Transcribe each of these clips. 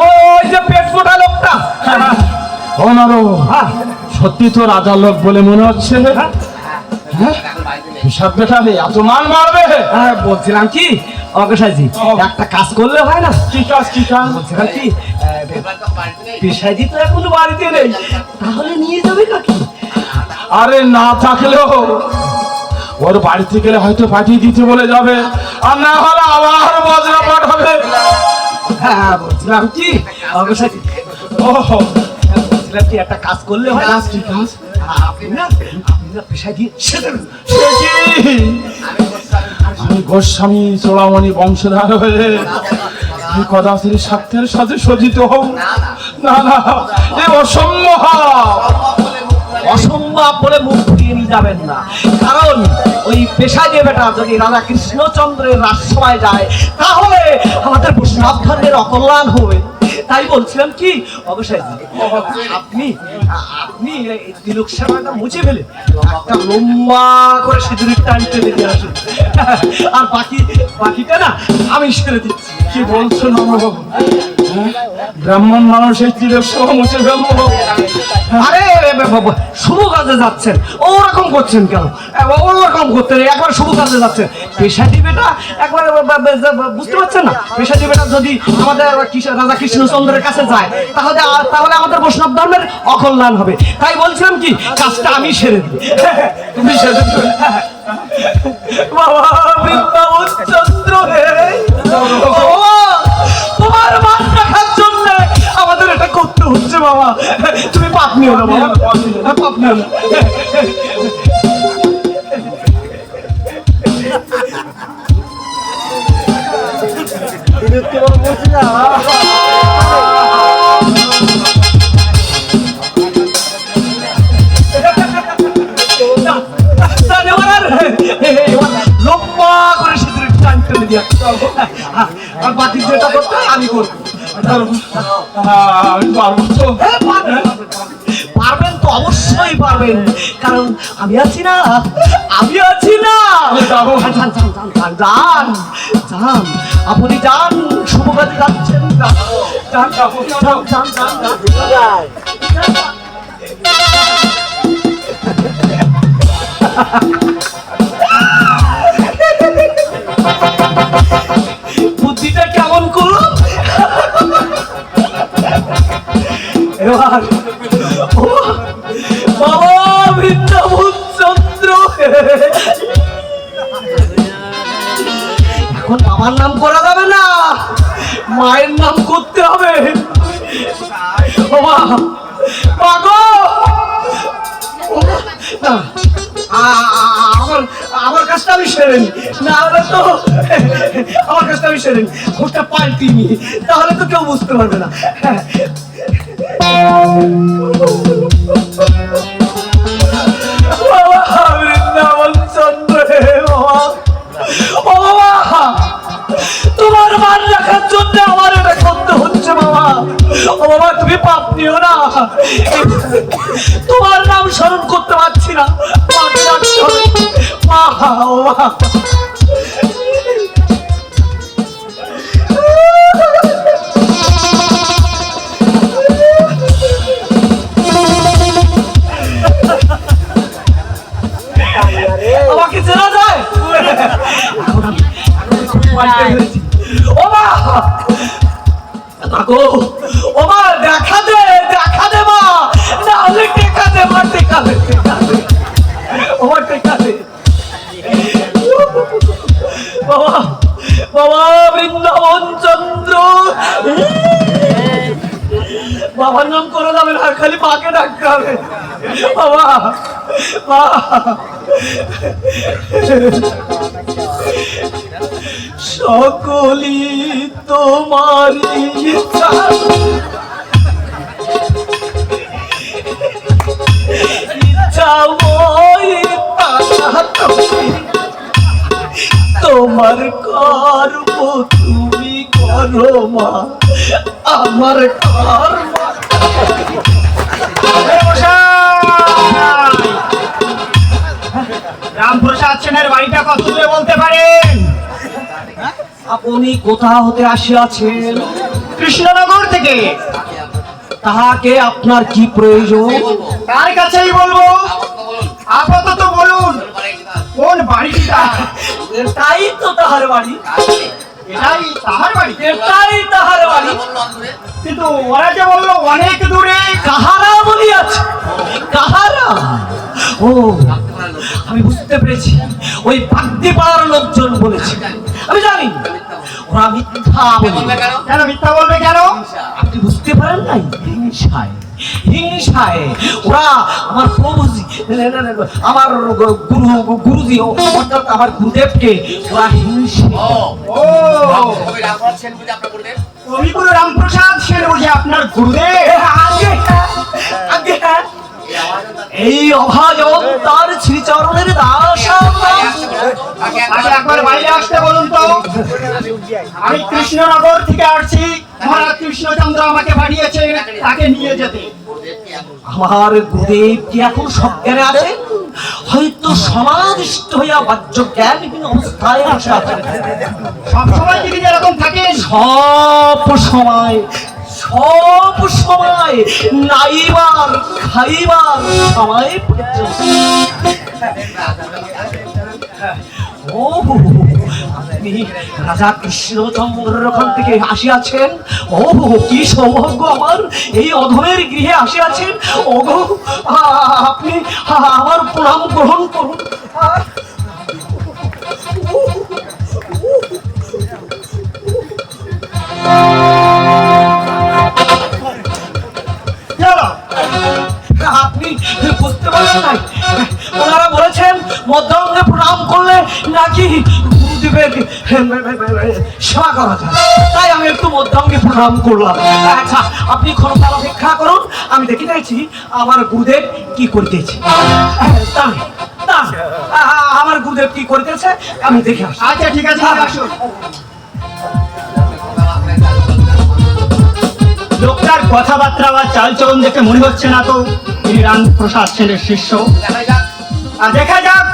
ওই যে পেট ফোটা লোকটা। ও নারো হ্যাঁ সত্যি তো রাজা লোক বলে মনে হচ্ছে হ্যাঁ? হিসাব বেটা রে এত মান মারবে হ্যাঁ বলছিলাম কি? অগসাইজি একটা কাজ করলে হয় না? কি কাজ কি কাজ? বলছিলাম কি? পেশাইজি তো এখন বাড়িতে নেই। তাহলে নিয়ে যাবে কাকি আরে না থাকলেও ওর বাড়িতে গেলে হয়তো পাঠিয়ে দিতে বলে যাবে। আর না হলে আবার বজরা পাঠাবে হ্যাঁ বলছিলাম কি বলছিলাম কি একটা কাজ করলে হয় কাজ কি কাজ আমি গোস্বামী চোড়ামণি বংশধার হয়ে কদাচির স্বার্থের সাথে সজ্জিত হও? না না। অসম্ভব। অসম্ভব বলে মুখ ফুটিয়ে নিয়ে যাবেন না। কারণ ওই পেশা যে বেটা যদি রাজা কৃষ্ণচন্দ্রের রাজসভায় যায়, তাহলে আমাদের বৈষ্ণবধর্মের অকল্যাণ হবে। তাই বলছিলাম কি, অবশ্যই আপনি আপনি তিলক সেবাটা মুছে ফেলে একটা লম্বা করে সিঁদুরের টানতে দিয়ে আসুন। আর বাকি, বাকিটা না আমি সেরে দিচ্ছি। কি বলছো নববাবু হ্যাঁ? ব্রাহ্মণ মানুষের তীরের সহ মুছে ফেলব। আরে শুভ কাজে যাচ্ছেন। ওরকম করছেন কেন? ওরকম করতে নেই, একবার শুভ কাজে যাচ্ছেন। পেশা দিবেটা একবার বুঝতে পারছেন না? পেশা দিবেটা যদি আমাদের রাজা কৃষ্ণচন্দ্রের কাছে যায় তাহলে তাহলে আমাদের বৈষ্ণব ধর্মের অকল্যাণ হবে। তাই বলছিলাম কি কাজটা আমি সেরে দিই তুমি তো- বাবা চন্দ্র হে। তোমার মান রাখার জন্য আমাদের এটা করতে হচ্ছে বাবা। তুমি পাপ নিও না বাবা পাপ নিও না লম্বা করে সিঁদুরের টান টেনে দিয়ে। আর বাকি যেটা করতে হয় আমি করব। হ্যাঁ, আমি পারব। তো হ্যাঁ, পারবেন, তো অবশ্যই পারবেন। কারণ আমি আছি না আমি আছি না। যান যান যান যান যান যান আপনি যান শুভ কাজে যাচ্ছেন যান যান যান। বুদ্ধিটা কেমন করুন? এবার মায়ের নাম করতে হবে। আমার আমার কাজটা আমি সেরে নি হলে তো, আমার কাজটা আমি সেরে নি ওটা পাল্টি নি তাহলে তো কেউ বুঝতে পারবে না। তোমার নাম স্মরণ করতে পারছি না। আমাকে চেনা যায়? ও মা মা সকলি তোমারি ইচ্ছা। ইচ্ছা ওই তোমার কর্ম তুমি করো মা আমার কর্ম। রামপ্রসাদ সেনের বাড়িটা কত দূরে বলতে পারেন? আপনি কোথা হতে আসিয়াছেন? কৃষ্ণনগর থেকে। তাহাকে আপনার কি প্রয়োজন? তার কাছেই বলব? আপাতত বলুন কোন বাড়িটা? তাই তো তাহার বাড়ি। এটাই তাহার বাড়ি। এটাই তাহার বাড়ি। কিন্তু ওরা যে বলল অনেক দূরে কাহারা বলিয়াছে? কাহারা? ও আমি বুঝতে পেরেছি। ওই বাগদি পাড়ার লোকজন বলেছে। আমি জানি। ওরা মিথ্যা বলবে কেন মিথ্যা বলবে? আপনি বুঝতে পারেন নাই? হিংসায়। হিংসায়। ওরা আমার প্রভুজি আমার গুরু গুরুজি অর্থাৎ আমার গুরুদেবকে ওরা হিংসে কবিগুরু রামপ্রসাদ সেন বুঝে আপনার গুরুদেব? আগে আগে। এই অভাজন তার শ্রীচরণের দাস একবার বাইরে আসতে বলুন তো। আমি কৃষ্ণনগর থেকে আসছি। মহারাজ কৃষ্ণচন্দ্র আমাকে পাঠিয়েছেন তাকে নিয়ে যেতে। আমার গুরুদেব কি এখন সজ্ঞানে আছে? হয়তো সমাধিষ্ঠ হইয়া বাহ্য জ্ঞানহীন অবস্থায় বসে আছেন। সবসময় তিনি যেরকম থাকে, সব সময় সব সময় নাইবার, খাইবার সময় ও, আপনি রাজা কৃষ্ণচন্দ্রের ওখান থেকে আসিয়াছেন? ও, কি সৌভাগ্য আমার, এই অধমের গৃহে আসিয়াছেন? ও আপনি আমার প্রণাম গ্রহণ করুন। মধ্যাঙ্গে প্রণাম করলে নাকি গুরুদেবের সেবা করা যায়। তাই আমি একটু প্রণাম করলাম। আচ্ছা আপনি ক্ষণকাল অপেক্ষা করুন। আমি দেখে আমার গুরুদেব কি করিতেছে। তাই, আমার গুরুদেব কি করিতেছে আমি দেখে আচ্ছা ঠিক আছে আসুন। লোকটার কথাবার্তা বা চালচলন দেখে মনে হচ্ছে না তো তিনি রামপ্রসাদ সেনের শিষ্য। আর দেখা যাক।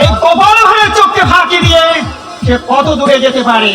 এই কপাল ভরে চোখকে ফাঁকি দিয়ে সে কত দূরে যেতে পারে?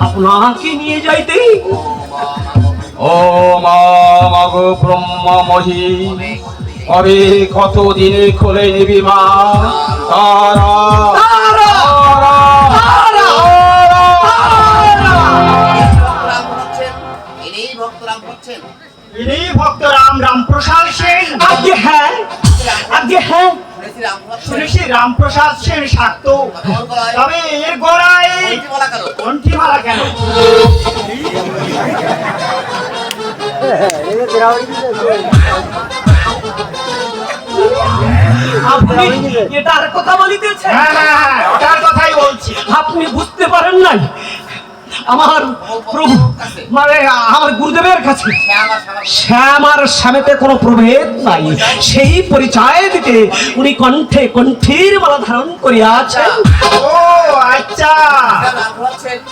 আপনাকে নিয়ে যাইতে ও মা মাগ ব্রহ্মা মহি কবে কত দিনে খোলে নিবি মা? তারা ইনি ভক্ত রাম রাম প্রসাদ সেন। আজকে হ্যাঁ আজকে হ্যাঁ। শুনেছি রামপ্রসাদ সেন শাক্ত। তবে এর কণ্ঠী বলা কেন? কণ্ঠি মালা কেন? আপনি এটার কথা বলিতেছেন? হ্যাঁ হ্যাঁ হ্যাঁ ওটার কথাই বলছি। আপনি বুঝতে পারেন নাই আমার প্রভু মানে আমার গুরুদেবের কাছে। শ্যাম আর শ্যামা শ্যামেতে কোনো প্রভেদ নাই। সেই পরিচয় দিতে উনি কণ্ঠে কণ্ঠীর মালা ধারণ করিয়াছেন ও আচ্ছা।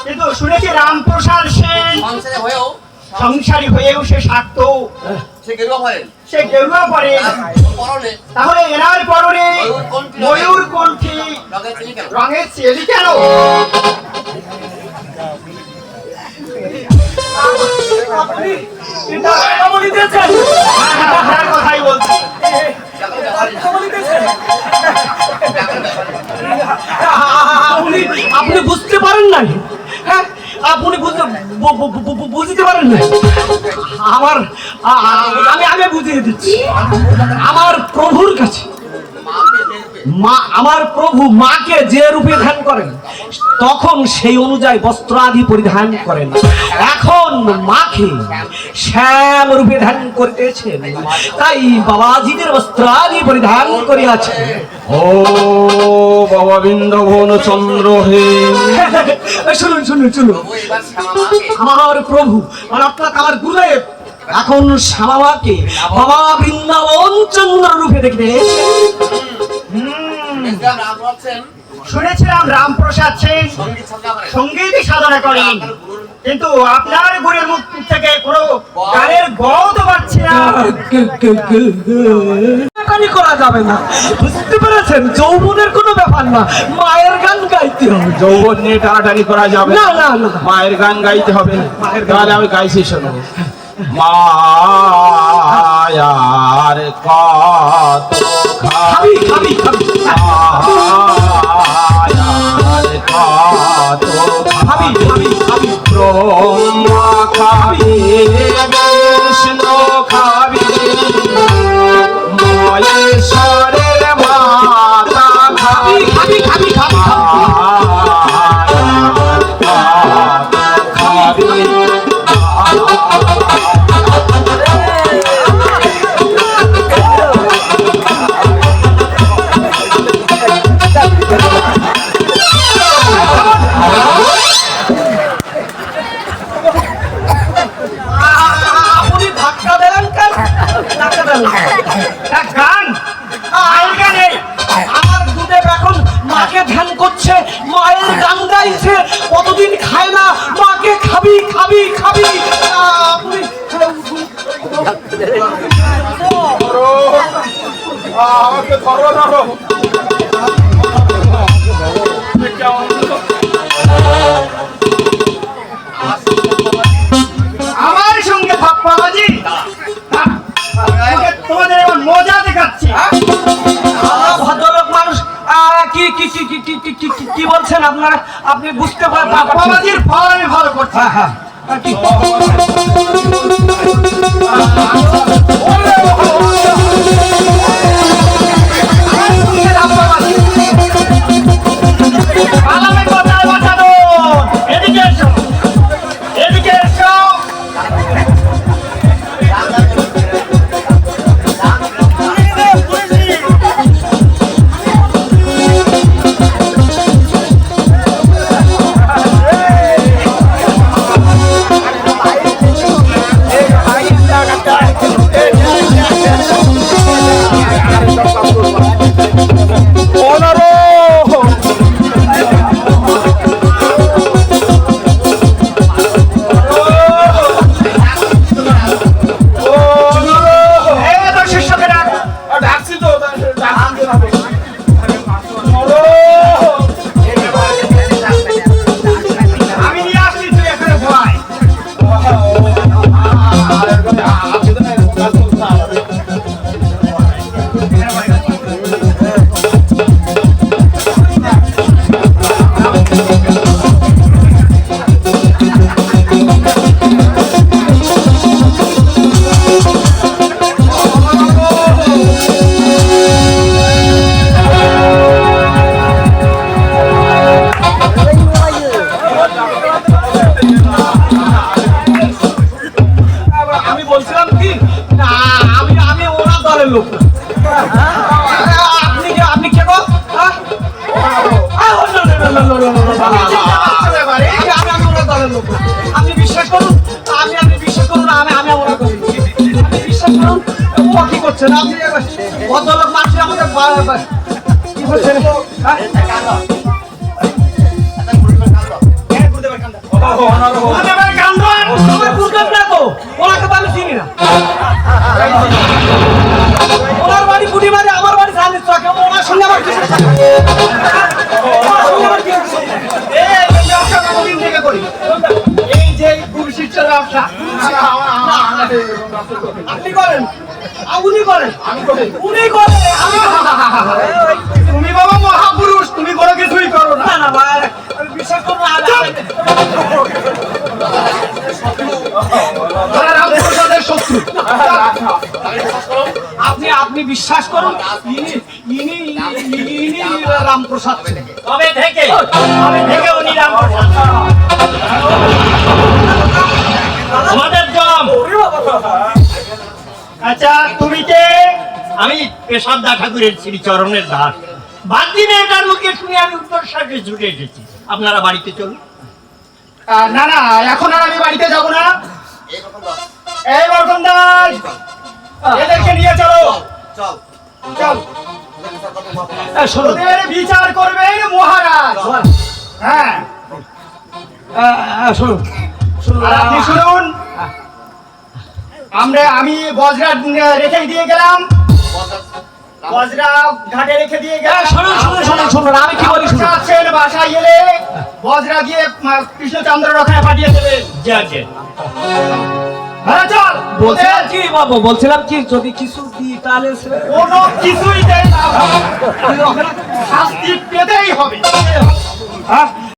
কিন্তু শুনেছি রামপ্রসাদ সেন হয়েও সংসারী হয়েও সে শাক্ত সে গেরুয়া করেন সে গেরুয়া পরে। তাহলে এনার পরনে ময়ূর কণ্ঠী। রঙের চেলি কেন? হ্যাঁ, না। না। আপনি আপনি বুঝতে পারেন নাই হ্যাঁ আপনি বুঝতে পারেন না আমার আমি আগে বুঝিয়ে দিচ্ছি আমার প্রভুর কাছে মা আমার প্রভু মাকে যে রূপে ধ্যান করেন তখন সেই অনুযায়ী বস্ত্র আদি পরিধান করেন। এখন মাকে শ্যাম রূপে ধ্যান করতেছেন। তাই বাবাজিদের বস্ত্র আদি পরিধান করিয়াছেন। ও বাবা বৃন্দাবন চন্দ্র হে। শুনুন শুনুন শুনুন। আমার প্রভু মানে আপনার আমার গুরুদেব এখন শ্যামাকে বাবা বৃন্দাবন চন্দ্র রূপে দেখতে শুনেছিলাম রামপ্রসাদ সেন সংগীত সাধনা করেন। কিন্তু আপনার গুরের মুখ থেকে কোনো গানের তো পাচ্ছি না। গানই করা যাবে না। বুঝতে পেরেছেন? যৌবনের কোনো ব্যাপার না। মায়ের গান গাইতে হবে। যৌবন নিয়ে টানাটানি করা যাবে না। না না মায়ের গান গাইতে হবে। তাহলে আমি গাইছি শোনো। মায়ার কত খাবি খাবি খাবি। মায়ার কত খাবি খাবি খাবি। মজা ভদ্রলোক মানুষ। কি কি কি কি কি কি- কি- কি- কি বলছেন আপনারা? আপনি বুঝতে পারেন ফল আমি ভালো করছি। হ্যাঁ হ্যাঁ। কি করছেন আপনি ভদ্রলোক মানুষ আমাদের কি করছেন হ্যাঁ? কান্দ ওনাকে তো আমি চিনি না। উনি আমি তুমি বাবা মহাপুরুষ তুমি কোনো কিছুই করো না। না ভাই, আমি বিশ্বাস করব না রামপ্রসাদের শত্রু। আপনি আপনি বিশ্বাস করুন ইনি ইনি ইনি ইনি রামপ্রসাদ কবে থেকে। কবে থেকে উনি রামপ্রসাদ আমাদের জম। আচ্ছা তুমি কে? আমি পেশাবদা ঠাকুরের শ্রীচরণের দাস। বাদ দিনে এটার মুখে শুনে আমি উত্তর সাথে ছুটে এসেছি। আপনারা বাড়িতে চলুন। না না, এখন আর আমি বাড়িতে যাব না। দাস। এই বর্তন দাস, এদেরকে নিয়ে চলো। চল। চল বিচার করবেন মহারাজ। হ্যাঁ। শুনুন শুনুন। আমরা, আমি বজরা রেখে দিয়ে গেলাম। বজরা ঘাটে রেখে দিয়ে শুনুন শুনুন শুনুন শুনুন আমি কি বলি শুনুন আছেন বাসায় গেলে বজরা আহ, কৃষ্ণচন্দ্র রখায় পাঠিয়ে দেবেন যাচ্ছে হ্যাঁ চল। বলছিলাম কি বাবু বলছিলাম কি যদি কিছু দিই তাহলে কোনো কিছুই দেয় না শাস্তি পেতেই হবে। হ্যাঁ।